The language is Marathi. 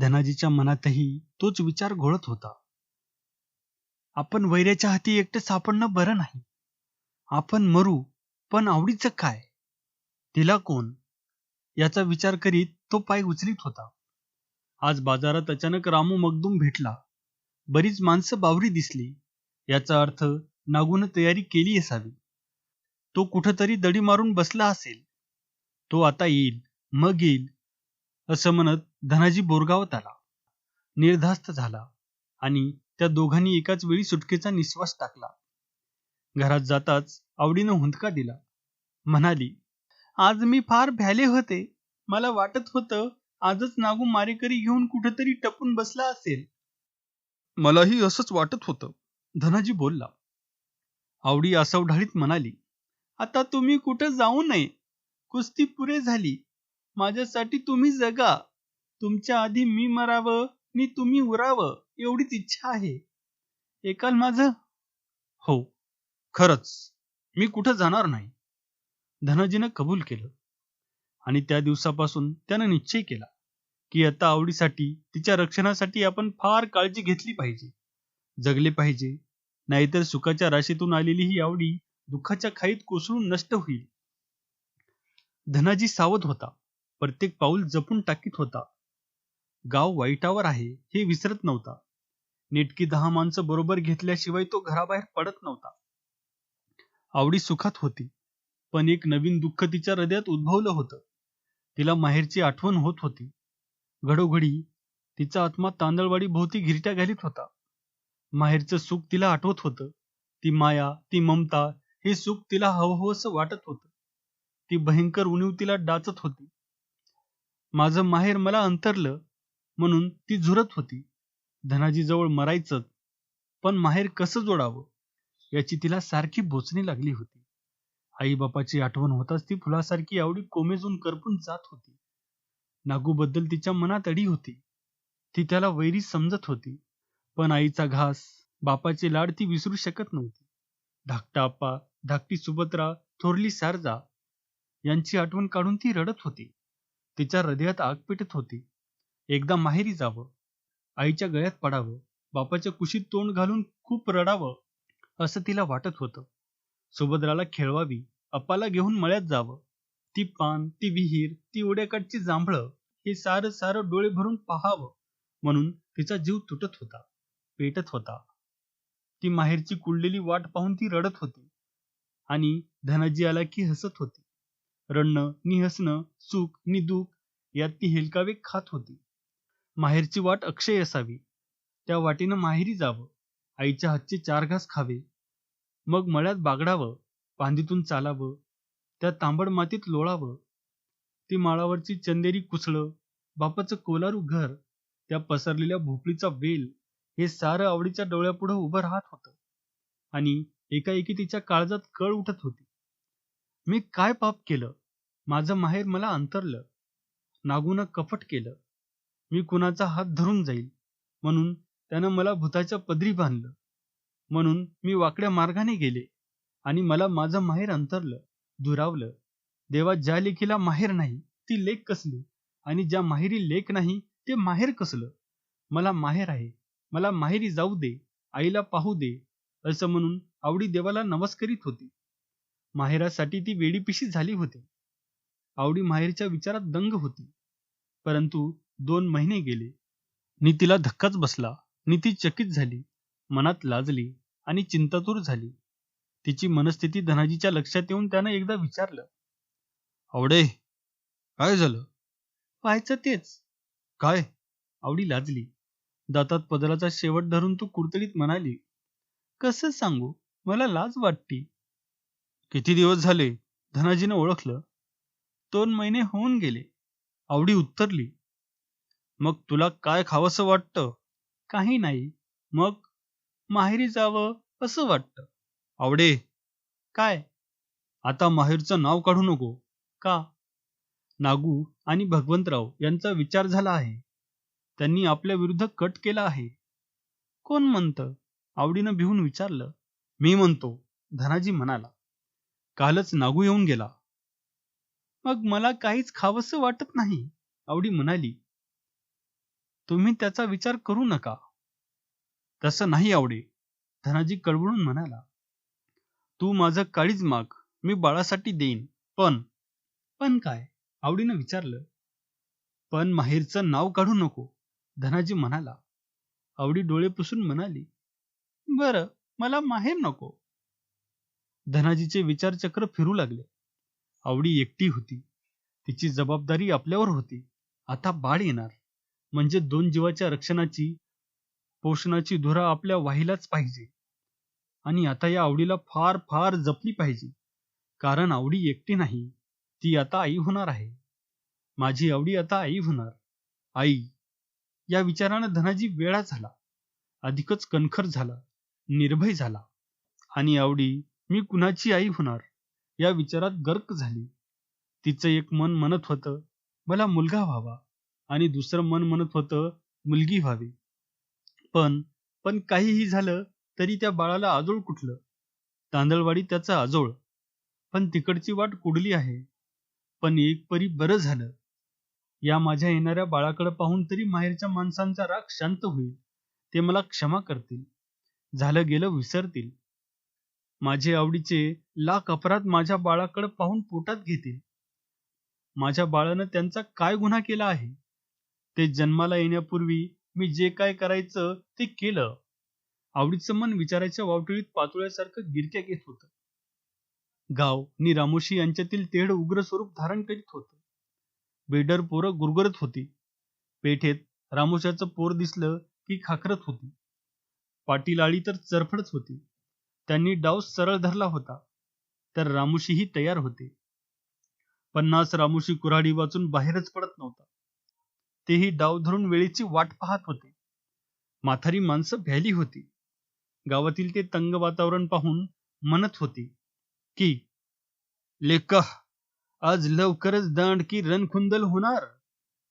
धनाजीच्या मनातही तोच विचार घोळत होता. आपण वैऱ्याच्या हाती एकटे सापडणं बरं नाही. आपण मरू पण आवडीचं काय? तिला कोण? याचा विचार करीत तो पाय उचलीत होता. आज बाजारात अचानक रामू मगदूम भेटला. बरीच माणसं बावरी दिसली. याचा अर्थ नागून तयारी केली असावी. तो कुठंतरी दडी मारून बसला असेल. तो आता येईल मग येईल असं म्हणत धनाजी बोरगावात आला. निर्धास्त झाला आणि त्या दोघांनी एकाच वेळी सुटकेचा निश्वास टाकला. घरात जाताच आवडीनं हुंदका दिला. म्हणाली आज मी फार भ्याले होते. मला वाटत होतं आजच नागू मारेकरी घेऊन कुठेतरी टपून बसला असेल. मलाही असंच वाटत होतं धनाजी बोलला. आवडी आसवढाळीत म्हणाली आता तुम्ही कुठं जाऊ नये. कुस्ती पुरे झाली. माझ्यासाठी तुम्ही जगा. तुमच्या आधी मी मरावं आणि तुम्ही उरावं एवढीच इच्छा आहे. एकाल माझ? हो. खरंच. मी कुठं जाणार नाही. धनाजीनं कबूल केलं. आणि त्या दिवसापासून त्यानं निश्चय केला की आता आवडीसाठी तिच्या रक्षणासाठी आपण फार काळजी घेतली पाहिजे. जगले पाहिजे. नाहीतर सुखाच्या राशीतून आलेली ही आवडी दुःखाच्या खाईत कोसळून नष्ट होईल. धनाजी सावध होता. प्रत्येक पाऊल जपून टाकीत होता. गाव वाईटावर आहे हे विसरत नव्हता. नेटकी दहा माणसं बरोबर घेतल्याशिवाय तो घराबाहेर पडत नव्हता. आवडी सुखात होती पण एक नवीन दुःख तिच्या हृदयात उद्भवलं होतं. तिला माहेरची आठवण होत होती. घडोघडी तिचा आत्मा तांदळवाडी भोवती घिरट्या घालीत होता. माहेरचं सुख तिला आठवत होतं. ती माया ती ममता हे सुख तिला हवंहवंसं वाटत होतं. ती भयंकर उणीव तिला डाचत होती. माझं माहेर मला अंतरलं म्हणून ती झुरत होती. धनाजीजवळ मरायचं पण माहेर कसं जोडावं याची तिला सारखी बोचणी लागली होती. आईबापाची आठवण होताच ती फुलासारखी आवडी कोमेजून करपून जात होती. नागूबद्दल तिच्या मनात अडी होती. ती त्याला वैरी समजत होती. पण आईचा घास बापाचे लाड ती विसरू शकत नव्हती. धाकटा आप्पा धाकटी सुभद्रा थोरली सारजा यांची आठवण काढून ती रडत होती. तिच्या हृदयात आग पेटत होती. एकदा माहेरी जावं. आईच्या गळ्यात पडावं. बापाच्या कुशीत तोंड घालून खूप रडावं असं तिला वाटत होतं. सुभद्राला खेळवावी अप्पाला घेऊन मळ्यात जावं. ती पान ती विहीर ती उड्याकडची जांभळं हे सारं सारं डोळे भरून पाहावं म्हणून तिचा जीव तुटत होता पेटत होता. ती माहेरची कुडलेली वाट पाहून ती रडत होती आणि धनाजी आला की हसत होती. रडणं नि हसणं सुख नि दुःख यात ती हेलकावे खात होती. माहेरची वाट अक्षय असावी. त्या वाटेनं माहेरी जावं आईच्या हातचे चार घास खावे. मग मळ्यात बागडावं पांदीतून चालावं त्या तांबड मातीत लोळावं. ती माळावरची चंदेरी कुसळं बापाचं कोलारू घर त्या पसरलेल्या भोपळीचा वेल हे सारं आवडीच्या डोळ्यापुढं उभं राहत होतं. आणि एकाएकी तिच्या काळजात कळ उठत होती. मी काय पाप केलं? माझं माहेर मला अंतरलं. नागूनं कपट केलं. मी कुणाचा हात धरून जाईल म्हणून त्यानं मला भूताच्या पदरी बांधलं. म्हणून मी वाकड्या मार्गाने गेले आणि मला माझं माहेर अंतरलं दुरावलं. देवा ज्या लेखीला माहेर नाही ती लेख कसली? आणि ज्या माहेरी लेख नाही ते माहेर कसलं? मला माहेर आहे मला माहेरी जाऊ दे आईला पाहू दे असं म्हणून आवडी देवाला नमस्करीत होती. माहेरासाठी ती वेडीपिशी झाली होती. आवडी माहेरच्या विचारात दंग होती. परंतु दोन महिने गेले. नि तिला धक्काच बसला. नि ती चकित झाली. मनात लाजली आणि चिंतातूर झाली. तिची मनस्थिती धनाजीच्या लक्षात येऊन त्यानं एकदा विचारलं आवडे काय झालं? व्हायचं तेच. काय? आवडी लाजली. दातात पदराचा शेवट धरून तू कुडतडीत म्हणाली कसं सांगू? मला लाज वाटती. किती दिवस झाले? धनाजीनं ओळखलं. दोन महिने होऊन गेले. आवडी उत्तरली मग तुला काय खावंसं वाटतं? काही नाही. मग माहेरी जावं असं वाटतं? आवडे. काय? आता माहेरचं नाव काढू नको. का? नागू आणि भगवंतराव यांचा विचार झाला आहे. त्यांनी आपल्या विरुद्ध कट केला आहे. कोण म्हणतं? आवडीनं भिवून विचारलं. मी म्हणतो धनाजी म्हणाला. कालच नागू येऊन गेला. मग मला काहीच खावंसं वाटत नाही. आवडी म्हणाली तुम्ही त्याचा विचार करू नका. तसं नाही आवडे धनाजी कळवळून म्हणाला. तू माझं काळीच माग मी बाळासाठी देईन पण पण काय? आवडीनं विचारलं. पण माहेरचं नाव काढू नको धनाजी म्हणाला. आवडी डोळे पुसून म्हणाली. बर मला माहेर नको. धनाजीचे विचारचक्र फिरू लागले. आवडी एकटी होती. तिची जबाबदारी आपल्यावर होती. आता बाळ येणार. म्हणजे दोन जीवाच्या रक्षणाची पोषणाची धुरा आपल्या वाहिलाच पाहिजे. आणि आता या आवडीला फार फार जपली पाहिजे. कारण आवडी एकटी नाही ती आता आई होणार आहे. माझी आवडी आता आई होणार. आई. या विचारानं धनाजी वेळा झाला. अधिकच कणखर झाला. निर्भय झाला. आणि आवडी मी कुणाची आई होणार? या विचारात गर्क झाली. तिचं एक मन म्हणत होतं मला मुलगा व्हावा. आणि दुसरं मन म्हणत होतं मुलगी व्हावी. पण पण काहीही झालं तरी त्या बाळाला आजोळ कुठलं? तांदळवाडी त्याचा आजोळ. पण तिकडची वाट कुडली आहे. पण एक परी बरं झालं. या माझ्या येणाऱ्या बाळाकडे पाहून तरी माहेरच्या माणसांचा राग शांत होईल. ते मला क्षमा करतील. झालं गेलं विसरतील. माझे आवडीचे लाख अपराध माझ्या बाळाकडे पाहून पोटात घेतील. माझ्या बाळानं त्यांचा काय गुन्हा केला आहे? ते जन्माला येण्यापूर्वी मी जे काय करायचं ते केलं. आवडीचं मन विचाराच्या वावटळीत पातोळ्यासारखं गिरक्या घेत होत. गाव नि रामोशी यांच्यातील तेढ उग्र स्वरूप धारण करीत होत. बेडर पोरं गुरगुरत होती. पेठेत रामोशाचं पोर दिसलं की खाकरत होती. पाटील आळी तर चरफडत होती. त्यांनी डाव सरळ धरला होता. तर रामुशीही तयार होते. पन्नास रामुशी कुऱ्हाडी वाचून बाहेरच पडत नव्हता. तेही डाव धरून वेळेची वाट पाहत होते. माथारी माणसं भ्याली होती. गावातील ते तंग वातावरण पाहून म्हणत होती की लेका आज लवकरच दांड की रणखुंदल होणार.